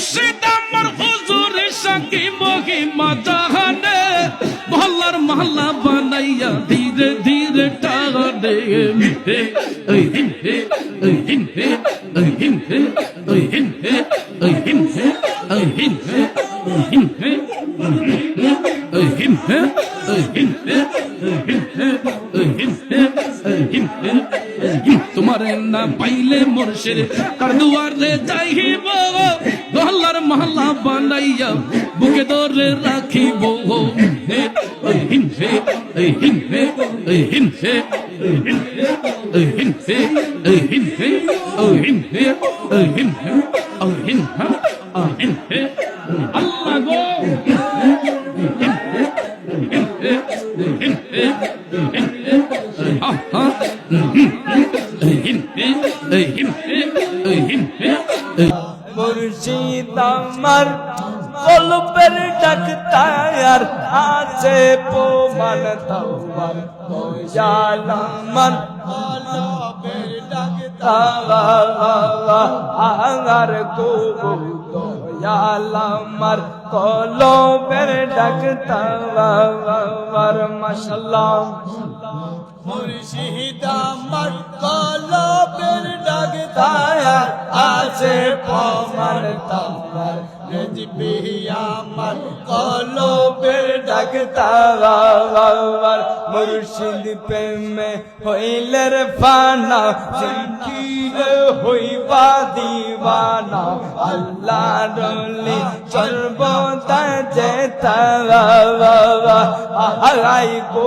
মুর্শিদ আমার হুজুর সাকি মহিমা জাহানে মহল্লার মহল্লা বানাইয়া ধীরে ধীরে টানে। তোমার না পাইলে মোরশের কার দুয়ারে যাইব। গহল্লার মহল্লা বানাইয়া বুকে দরে রাখিব। হে ওই হিন হে ওই হিন হে ওই মুর্শিদ আমার কলপের ডাক্তার আছে পোমান তোমার জালামান কলপের ডাক্তার আগার কবুত আমার কলপের ডাক্তার মাসাল্লাহ মুর্শিদ আমার কলবের ডাক্তার আছে পমার তোমার। রেজবি আমার सकता मुर्शिद पे मैं होलर फाना जिंदगी हुई बा दीवाना अल्लाह रोली चलबो तेता हराई को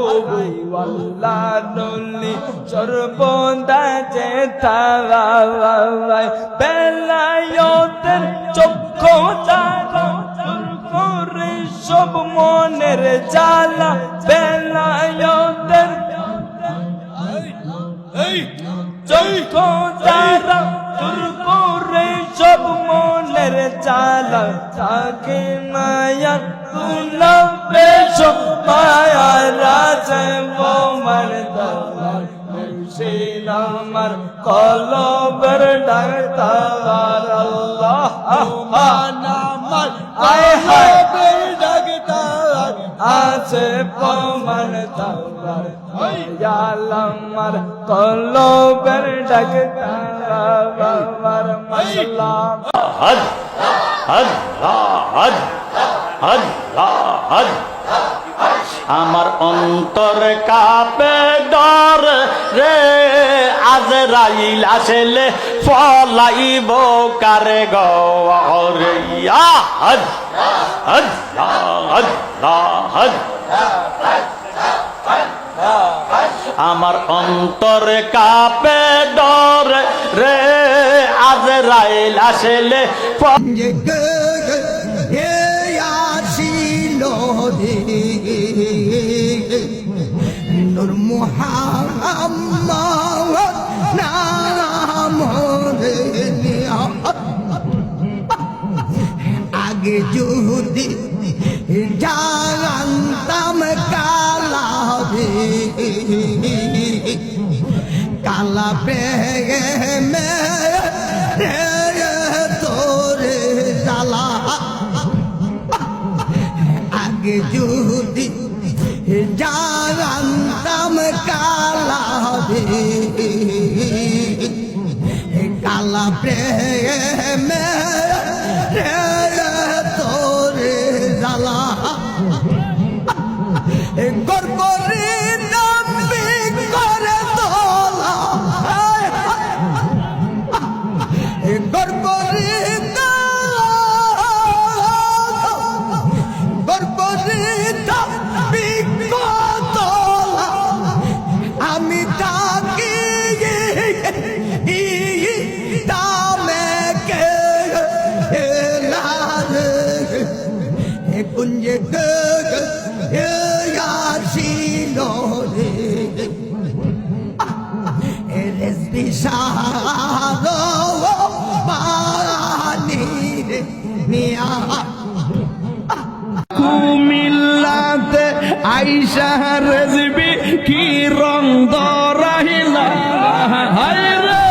अल्लाह रोली चलबो तेता बेलायो तेर चुप को जा সব মনের জালা বেলায়তের চক্ষু জালা করে সব মনের জালা তাকে মায়া তুলা বেশ। মায়া রাজ বোমর দলাল মুর্শিদ আমার কলবের ডাক্তার আল্লাহ আমার আয় হায় আছে প্রমাণ তার আমার কলবের ডাক্তার আমার মশলা হদ আল্লাহ হদ আল্লাহ হদ। আমার অন্তর কাপে ডর রে, আজ রাইল আসলে ফলাইব কারে গর ইয়া হদ আল্লাহ আল্লাহ হদ। আমার অন্তর কাপে ডর রে আজ রাইল আসলে নূর মুহাম্মদ যদি জানতাম কালা রে কালা প্রেমে তোরে জ্বালা আগে যদি জানতাম কালা রে কালা প্রেমে গরগরি নামি করে দোলা গরগরি গরগরি নামি দোলা আমি তাকি দামে কে লাল। কুঞ্জে বন্ধে রেসবি সারো মিয়া। কুমিল্লাতে আইসা কি রং দরাহিলা? রে।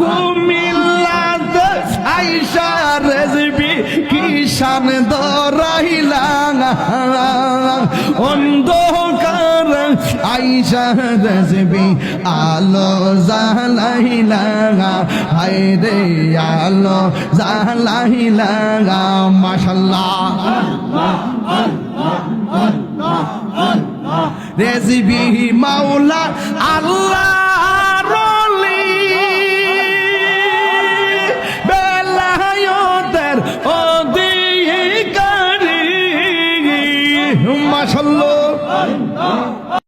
কুমিল্লাতে আইসা রেসবি, কি শান দরাহিলা? অন্ধকার আইসা রজবি আলো জালাইলা হাই রে আলো জালাইলা মাশাল্লাহ। রেজিবি মাওলা আল্লাহ।